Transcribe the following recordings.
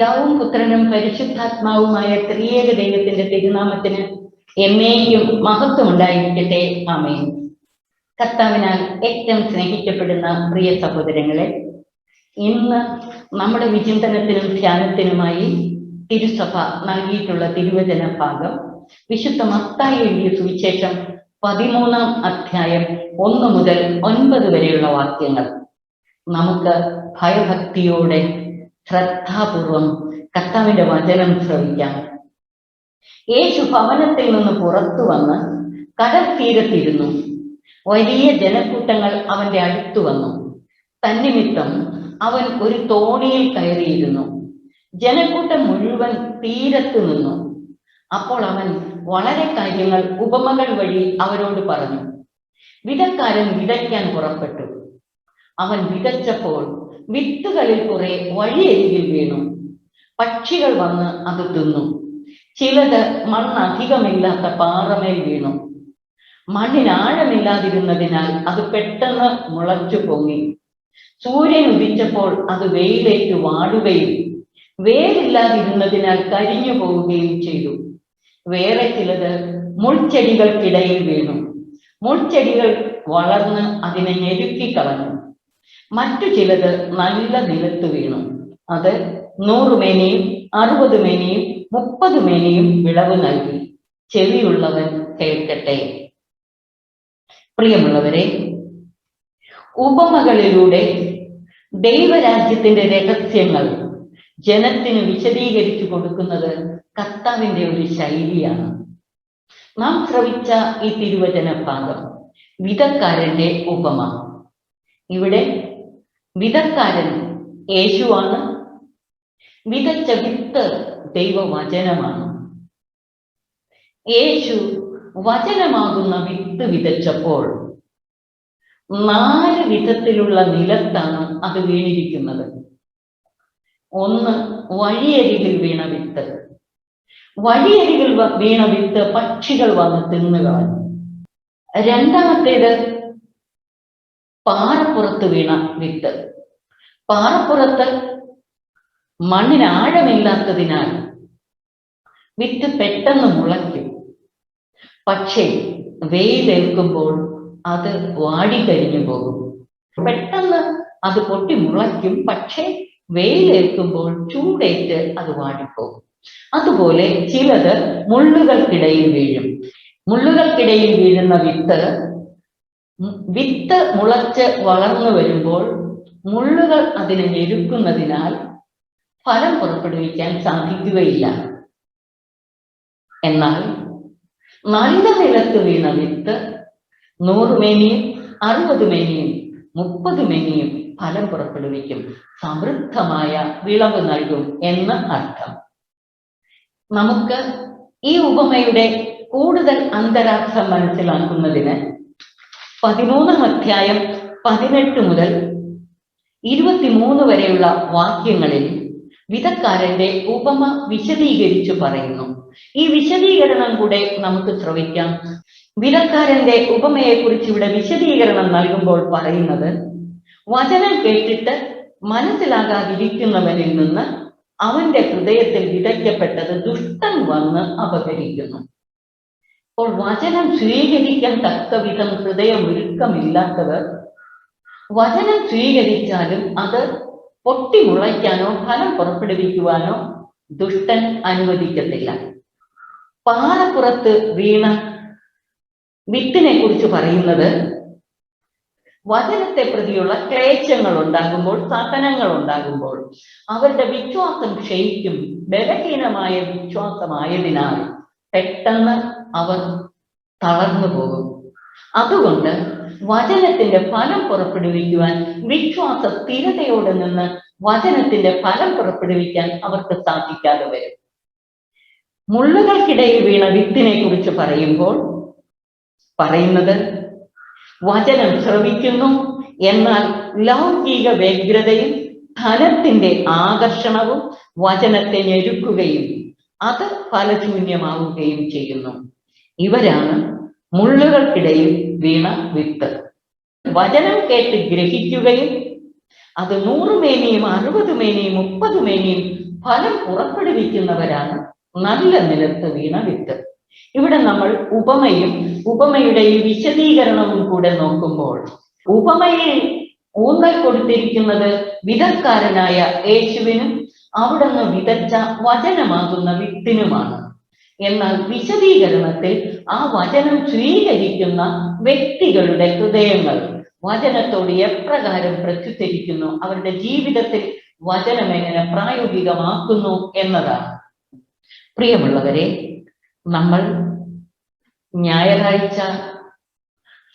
പിതാവും പുത്രനും പരിശുദ്ധാത്മാവുമായ ത്രിയേക ദൈവത്തിന്റെ തിരുനാമത്തിന് എന്നേക്കും മഹത്വം ഉണ്ടായിരിക്കട്ടെ. ആമേൻ. കർത്താവിനാൽ ഏറ്റവും സ്നേഹിക്കപ്പെടുന്ന പ്രിയ സഹോദരങ്ങളെ ഇന്ന് നമ്മുടെ വിചിന്തനത്തിനും ധ്യാനത്തിനുമായി തിരുസഭ നൽകിയിട്ടുള്ള തിരുവചന ഭാഗം വിശുദ്ധ മത്തായി എഴുതിയ സുവിശേഷം പതിമൂന്നാം അധ്യായം ഒന്ന് മുതൽ ഒൻപത് വരെയുള്ള വാക്യങ്ങൾ. നമുക്ക് ഭയഭക്തിയോടെ ശ്രദ്ധാപൂർവം കർത്താവിന്റെ വചനം ശ്രവിക്കാം. യേശു ഭവനത്തിൽ നിന്ന് പുറത്തു വന്ന് കടൽ തീരത്തിരുന്നു വലിയ ജനക്കൂട്ടങ്ങൾ അവന്റെ അടുത്തു വന്നു. തന്നിമിത്തം അവൻ ഒരു തോണിയിൽ കയറിയിരുന്നു. ജനക്കൂട്ടം മുഴുവൻ തീരത്ത് നിന്നു. അപ്പോൾ അവൻ വളരെ കാര്യങ്ങൾ ഉപമകൾ വഴി അവരോട് പറഞ്ഞു. വിതക്കാരൻ വിതയ്ക്കാൻ പുറപ്പെട്ടു. അവൻ വിതച്ചപ്പോൾ വിത്തുകളിൽ കുറെ വഴിയരികിൽ വീണു. പക്ഷികൾ വന്ന് അത് തിന്നു. ചിലത് മണ്ണ് അധികമില്ലാത്ത പാറമേൽ വീണു. മണ്ണിനാഴമില്ലാതിരുന്നതിനാൽ അത് പെട്ടെന്ന് മുളച്ചു പൊങ്ങി. സൂര്യൻ ഉദിച്ചപ്പോൾ അത് വെയിലേറ്റ് വാടുകയും വേരില്ലാതിരുന്നതിനാൽ കരിഞ്ഞു പോവുകയും ചെയ്തു. വേറെ ചിലത് മുൾച്ചെടികൾക്കിടയിൽ വീണു. മുൾച്ചെടികൾ വളർന്ന് അതിനെ ഞെരുക്കി കളഞ്ഞു. മറ്റു ചിലത് നല്ല നിലത്ത് വീണു. അത് നൂറ് മേനയും അറുപത് മേനയും മുപ്പത് മേനയും വിളവ് നൽകി. ചെവിയുള്ളവൻ കേൾക്കട്ടെ. പ്രിയമുള്ളവരെ ഉപമകളിലൂടെ ദൈവരാജ്യത്തിന്റെ രഹസ്യങ്ങൾ ജനത്തിന് വിശദീകരിച്ചു കൊടുക്കുന്നത് കർത്താവിന്റെ ഒരു ശൈലിയാണ്. നാം ശ്രവിച്ച ഈ തിരുവചന ഭാഗം വിധക്കാരന്റെ ഉപമ. ഇവിടെ വിധക്കാരൻ യേശുവാണ്. വിതച്ച വിത്ത് ദൈവവചനമാണ്. യേശു വചനമാകുന്ന വിത്ത് വിതച്ചപ്പോൾ നാല് വിധത്തിലുള്ള നിലത്താണ് അത് വീണിരിക്കുന്നത്. ഒന്ന് വഴിയരികിൽ വീണ വിത്ത്. വഴിയരികിൽ വീണ വിത്ത് പക്ഷികൾ വന്ന് തിന്നുകളഞ്ഞു. രണ്ടാമത്തേത് പാറപ്പുറത്ത് വീണ വിത്ത് പാറപ്പുറത്ത് മണ്ണിന് ആഴമില്ലാത്തതിനാൽ വിത്ത് പെട്ടെന്ന് മുളയ്ക്കും. പക്ഷേ വെയിലേൽക്കുമ്പോൾ അത് വാടിക്കരിഞ്ഞു പോകും. പെട്ടെന്ന് അത് പൊട്ടി മുളയ്ക്കും. പക്ഷേ വെയിലേൽക്കുമ്പോൾ ചൂടേറ്റ് അത് വാടിപ്പോകും. അതുപോലെ ചിലത് മുള്ളുകൾക്കിടയിൽ വീഴും. മുള്ളുകൾക്കിടയിൽ വീഴുന്ന വിത്ത് വിത്ത് മുളച്ച് വളർന്നു വരുമ്പോൾ മുള്ളുകൾ അതിനെ ഞെരുക്കുന്നതിനാൽ ഫലം പുറപ്പെടുവിക്കാൻ സാധിക്കുകയില്ല. എന്നാൽ നല്ല നിലത്ത് വീണ വിത്ത് നൂറ് മേനിയും അറുപത് മേനിയും മുപ്പത് മേനിയും ഫലം പുറപ്പെടുവിക്കും. സമൃദ്ധമായ വിളവ് നൽകും എന്ന് അർത്ഥം. നമുക്ക് ഈ ഉപമയുടെ കൂടുതൽ അന്തരാർത്ഥം മനസ്സിലാക്കുന്നതിന് പതിമൂന്നാം അധ്യായം പതിനെട്ട് മുതൽ ഇരുപത്തിമൂന്ന് വരെയുള്ള വാക്യങ്ങളിൽ വിധക്കാരന്റെ ഉപമ വിശദീകരിച്ചു പറയുന്നു. ഈ വിശദീകരണം കൂടെ നമുക്ക് ശ്രവിക്കാം. വിധക്കാരന്റെ ഉപമയെക്കുറിച്ച് ഇവിടെ വിശദീകരണം നൽകുമ്പോൾ പറയുന്നത് വചനം കേട്ടിട്ട് മനസ്സിലാകാതിരിക്കുന്നവനിൽ നിന്ന് അവന്റെ ഹൃദയത്തിൽ വിതയ്ക്കപ്പെട്ടത് ദുഷ്ടൻ വന്ന് അപഹരിക്കുന്നു. അപ്പോൾ വചനം സ്വീകരിക്കാൻ തക്കവിധം ഹൃദയം ഒരുക്കമില്ലാത്തവർ വചനം സ്വീകരിച്ചാലും അത് പൊട്ടിമുളയ്ക്കാനോ ഫലം പുറപ്പെടുവിക്കുവാനോ ദുഷ്ടൻ അനുവദിക്കത്തില്ല. പാറപ്പുറത്ത് വീണ വിത്തിനെ കുറിച്ച് പറയുന്നത് വചനത്തെ പ്രതിയുള്ള ക്ലേശങ്ങൾ ഉണ്ടാകുമ്പോൾ സഹനങ്ങൾ ഉണ്ടാകുമ്പോൾ അവരുടെ വിശ്വാസം ക്ഷയിക്കും ബലഹീനമായ വിശ്വാസമായതിനാൽ പെട്ടെന്ന് അവർ തളർന്നു പോകും. അതുകൊണ്ട് വചനത്തിന്റെ ഫലം പുറപ്പെടുവിക്കുവാൻ വിശ്വാസ സ്ഥിരതയോടെ നിന്ന് വചനത്തിന്റെ ഫലം പുറപ്പെടുവിക്കാൻ അവർക്ക് സാധിക്കാതെ വരും. മുള്ളുകൾക്കിടയിൽ വീണ വിത്തിനെ കുറിച്ച് പറയുമ്പോൾ പറയുന്നത് വചനം ശ്രവിക്കുന്നു എന്നാൽ ലൗകിക വ്യഗ്രതയും ധനത്തിന്റെ ആകർഷണവും വചനത്തെ ഞെരുക്കുകയും അത് ഫലശൂന്യമാവുകയും ചെയ്യുന്നു. ഇവരാണ് മുള്ളുകൾക്കിടയിൽ വീണ വിത്ത്. വചനം കേട്ട് ഗ്രഹിക്കുകയും അത് നൂറ് മേനിയും അറുപത് മേനിയും മുപ്പത് മേനിയും ഫലം പുറപ്പെടുവിക്കുന്നവരാണ് നല്ല നിലത്ത് വീണ വിത്ത്. ഇവിടെ നമ്മൾ ഉപമയും ഉപമയുടെ ഈ വിശദീകരണവും കൂടെ നോക്കുമ്പോൾ ഉപമയിൽ ഊന്നൽ കൊടുത്തിരിക്കുന്നത് വിധക്കാരനായ യേശുവിനും അവിടുന്ന് വിതച്ച വചനമാകുന്ന വിത്തിനുമാണ്. എന്നാൽ വിശദീകരണത്തിൽ ആ വചനം സ്വീകരിക്കുന്ന വ്യക്തികളുടെ ഹൃദയങ്ങൾ. വചനത്തോട് എപ്രകാരം പ്രത്യുദ്ധരിക്കുന്നു? അവരുടെ ജീവിതത്തിൽ വചനം എങ്ങനെ പ്രായോഗികമാക്കുന്നു എന്നതാണ്. പ്രിയമുള്ളവരെ നമ്മൾ ഞായറാഴ്ച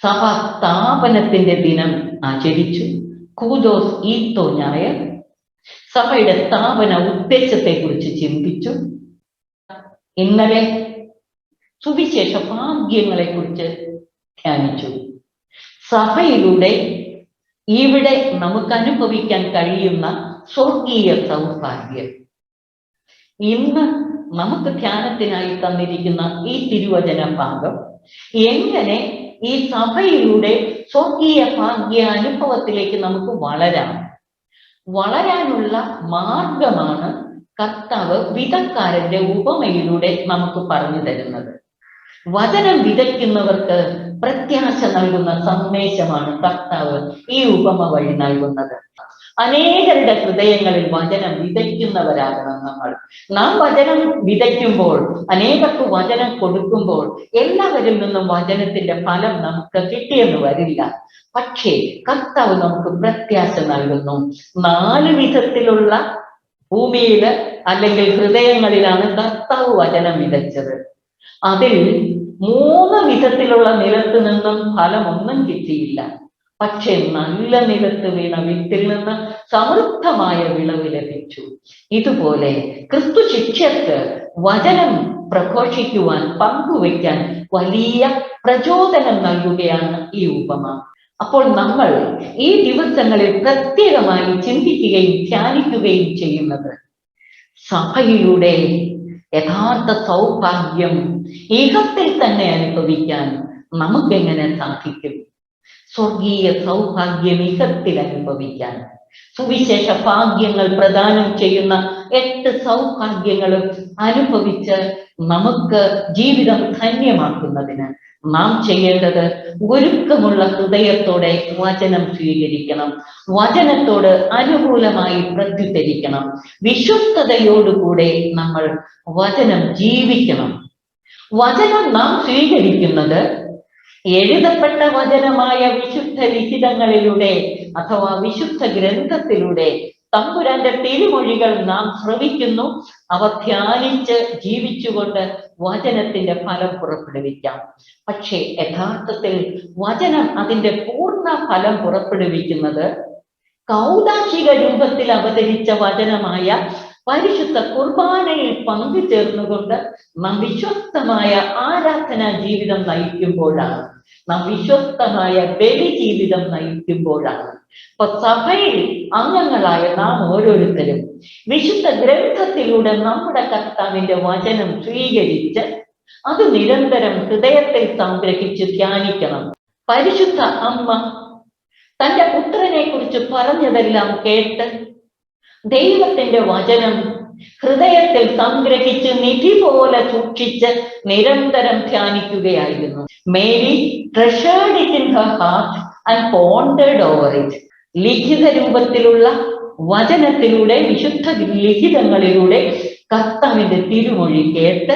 സഭാസ്ഥാപനത്തിന്റെ ദിനം ആചരിച്ചു. കൂദോസ് ഈത്തോ ഞായർ. സഭയുടെ സ്ഥാപന ഉദ്ദേശത്തെ കുറിച്ച് ചിന്തിച്ചു. ഇന്നലെ സുവിശേഷ ഭാഗ്യങ്ങളെ കുറിച്ച് ധ്യാനിച്ചു. സഭയിലൂടെ ഇവിടെ നമുക്ക് അനുഭവിക്കാൻ കഴിയുന്ന സ്വർഗീയ സൗഭാഗ്യം. ഇന്ന് നമുക്ക് ധ്യാനത്തിനായി തന്നിരിക്കുന്ന ഈ തിരുവചന ഭാഗം എങ്ങനെ ഈ സഭയിലൂടെ സ്വർഗീയ ഭാഗ്യ അനുഭവത്തിലേക്ക് നമുക്ക് വളരാം? വളരാനുള്ള മാർഗമാണ് കർത്താവ് വിധക്കാരന്റെ ഉപമയിലൂടെ നമുക്ക് പറഞ്ഞു തരുന്നത്. വചനം വിതയ്ക്കുന്നവർക്ക് പ്രത്യാശ നൽകുന്ന സന്ദേശമാണ് കർത്താവ് ഈ ഉപമ വഴി നൽകുന്നത്. അനേകരുടെ ഹൃദയങ്ങളിൽ വചനം വിതയ്ക്കുന്നവരാകണം നമ്മൾ. നാം വചനം വിതയ്ക്കുമ്പോൾ അനേകർക്ക് വചനം കൊടുക്കുമ്പോൾ എല്ലാവരിൽ നിന്നും വചനത്തിന്റെ ഫലം നമുക്ക് കിട്ടിയെന്ന് വരില്ല. പക്ഷേ കർത്താവ് നമുക്ക് പ്രത്യാശ നൽകുന്നു. നാല് വിധത്തിലുള്ള ഭൂമിയിൽ അല്ലെങ്കിൽ ഹൃദയങ്ങളിലാണ് കർത്താവ് വചനം വിതച്ചത്. അതിൽ മൂന്ന് വിധത്തിലുള്ള നിലത്ത് നിന്നും ഫലമൊന്നും കിട്ടിയില്ല. പക്ഷെ നല്ല നിലത്ത് വീണ വിത്തിൽ നിന്ന് സമൃദ്ധമായ വിളവ് ലഭിച്ചു. ഇതുപോലെ ക്രിസ്തു ശിക്ഷക്ക് വചനം പ്രഘോഷിക്കുവാൻ പങ്കുവയ്ക്കാൻ വലിയ പ്രചോദനം നൽകുകയാണ് ഈ ഉപമ. അപ്പോൾ നമ്മൾ ഈ ദിവസങ്ങളിൽ പ്രത്യേകമായി ചിന്തിക്കുകയും ധ്യാനിക്കുകയും ചെയ്യുന്നത് സഭയിലൂടെ യഥാർത്ഥ സൗഭാഗ്യം ഏകത്തിൽ തന്നെ അനുഭവിക്കാൻ നമുക്കെങ്ങനെ സാധിക്കും? സ്വർഗീയ സൗഭാഗ്യം ഏകത്തിൽ അനുഭവിക്കാൻ സുവിശേഷ ഭാഗ്യങ്ങൾ പ്രദാനം ചെയ്യുന്ന എട്ട് സൗഭാഗ്യങ്ങളും അനുഭവിച്ച് നമുക്ക് ജീവിതം ധന്യമാക്കുന്നതിന് നാം ചെയ്യേണ്ടത് ഒരുക്കമുള്ള ഹൃദയത്തോടെ വചനം സ്വീകരിക്കണം. വചനത്തോട് അനുകൂലമായി പ്രത്യുത്തരിക്കണം വിശ്വസ്തയോടുകൂടെ നമ്മൾ വചനം ജീവിക്കണം. വചനം നാം സ്വീകരിക്കുന്നത് എഴുതപ്പെട്ട വചനമായ വിശുദ്ധ ലിഖിതങ്ങളിലൂടെ അഥവാ വിശുദ്ധ ഗ്രന്ഥത്തിലൂടെ തമ്പുരാന്റെ തിരുമൊഴികൾ നാം ശ്രവിക്കുന്നു. അവ ധ്യാനിച്ച് ജീവിച്ചുകൊണ്ട് വചനത്തിന്റെ ഫലം പുറപ്പെടുവിക്കാം. പക്ഷേ യഥാർത്ഥത്തിൽ വചനം അതിന്റെ പൂർണ ഫലം പുറപ്പെടുവിക്കുന്നത് കൗതാശിക രൂപത്തിൽ അവതരിച്ച വചനമായ പരിശുദ്ധ കുർബാനയിൽ പങ്കുചേർന്നുകൊണ്ട് നാം വിശ്വസ്തമായ ആരാധനാ ജീവിതം നയിക്കുമ്പോഴാണ് നാം വിശ്വസ്തമായ ബലി ജീവിതം നയിക്കുമ്പോഴാണ്. അപ്പൊ സഭയിൽ അംഗങ്ങളായ നാം ഓരോരുത്തരും വിശുദ്ധ ഗ്രന്ഥത്തിലൂടെ നമ്മുടെ കർത്താവിന്റെ വചനം സ്വീകരിച്ച് അത് നിരന്തരം ഹൃദയത്തിൽ സംഗ്രഹിച്ച് ധ്യാനിക്കണം. പരിശുദ്ധ അമ്മ തന്റെ പുത്രനെ കുറിച്ച് പറഞ്ഞതെല്ലാം കേട്ട് ദൈവത്തിന്റെ വചനം ഹൃദയത്തിൽ സംഗ്രഹിച്ച് നിധി പോലെ സൂക്ഷിച്ച് നിരന്തരം ധ്യാനിക്കുകയായിരുന്നു. Mary treasured in her heart and pondered over it ലിഖിത രൂപത്തിലുള്ള വചനത്തിലൂടെ വിശുദ്ധ ലിഖിതങ്ങളിലൂടെ കർത്താവിന്റെ തിരുമൊഴി കേട്ട്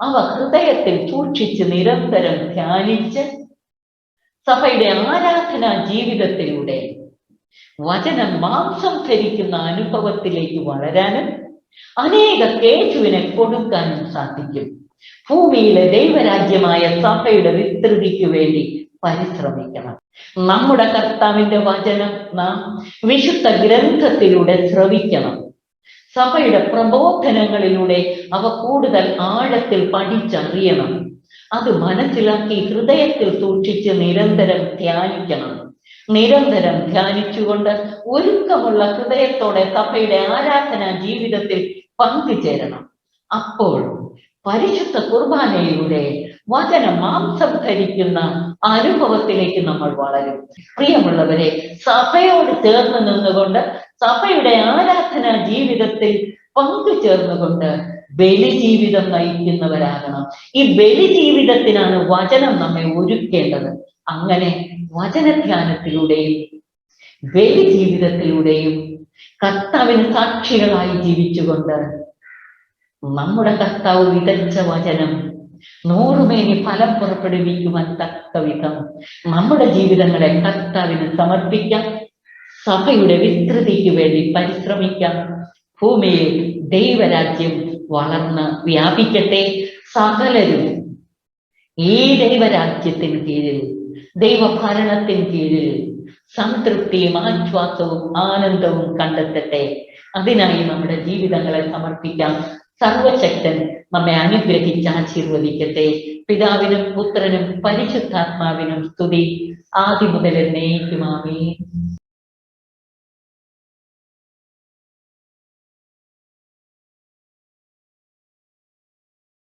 അവ ഹൃദയത്തിൽ സൂക്ഷിച്ച് നിരന്തരം ധ്യാനിച്ച് സഭയുടെ ആരാധനാ ജീവിതത്തിലൂടെ വചനം മാംസം ധരിക്കുന്ന അനുഭവത്തിലേക്ക് വളരാനും അനേക കേശുവിനെ കൊടുക്കാനും സാധിക്കും. ഭൂമിയിലെ ദൈവരാജ്യമായ സഭയുടെ വിസ്തൃതിക്ക് വേണ്ടി പരിശ്രമിക്കണം. നമ്മുടെ കർത്താവിന്റെ വചനം നാം വിശുദ്ധ ഗ്രന്ഥത്തിലൂടെ ശ്രവിക്കണം. സഭയുടെ പ്രബോധനങ്ങളിലൂടെ അവ കൂടുതൽ ആഴത്തിൽ പഠിച്ചറിയണം. അത് മനസ്സിലാക്കി ഹൃദയത്തിൽ സൂക്ഷിച്ച് നിരന്തരം ധ്യാനിക്കണം. നിരന്തരം ധ്യാനിച്ചുകൊണ്ട് ഒരുക്കമുള്ള ഹൃദയത്തോടെ സഭയുടെ ആരാധന ജീവിതത്തിൽ പങ്കുചേരണം. അപ്പോൾ പരിശുദ്ധ കുർബാനയിലൂടെ വചന മാംസം ധരിക്കുന്ന അനുഭവത്തിലേക്ക് നമ്മൾ വളരും. പ്രിയമുള്ളവരെ സഭയോട് ചേർന്ന് നിന്നുകൊണ്ട് സഭയുടെ ആരാധന ജീവിതത്തിൽ പങ്കു ചേർന്നുകൊണ്ട് ബലി ജീവിതം നയിക്കുന്നവരാകണം. ഈ ബലി ജീവിതത്തിനാണ് വചനം നമ്മെ ഒരുക്കേണ്ടത്. അങ്ങനെ വചനധ്യാനത്തിലൂടെയും ബലി ജീവിതത്തിലൂടെയും കർത്താവിന് സാക്ഷികളായി ജീവിച്ചുകൊണ്ട് നമ്മുടെ കർത്താവ് വിതച്ച വചനം നൂറുമേനി ഫലം പുറപ്പെടുവിക്കുവാൻ തക്ക വിധം നമ്മുടെ ജീവിതങ്ങളെ കർത്താവിന് സമർപ്പിക്കാം. സഭയുടെ വിസ്തൃതിക്ക് വേണ്ടി പരിശ്രമിക്കാം. ഭൂമിയിൽ ദൈവരാജ്യം വളർന്ന് വ്യാപിക്കട്ടെ. സകലരും ഈ ദൈവരാജ്യത്തിന് കീഴിൽ ദൈവഭരണത്തിന് കീഴിൽ സംതൃപ്തിയും ആശ്വാസവും ആനന്ദവും കണ്ടെത്തട്ടെ. അതിനായി നമ്മുടെ ജീവിതങ്ങളെ സമർപ്പിക്കാം. സർവശക്തൻ നമ്മെ അനുഗ്രഹിച്ച് ആശീർവദിക്കട്ടെ. പിതാവിനും പുത്രനും പരിശുദ്ധാത്മാവിനും സ്തുതി. ആദ്യം മുതൽ എന്നേക്കുമാമേ.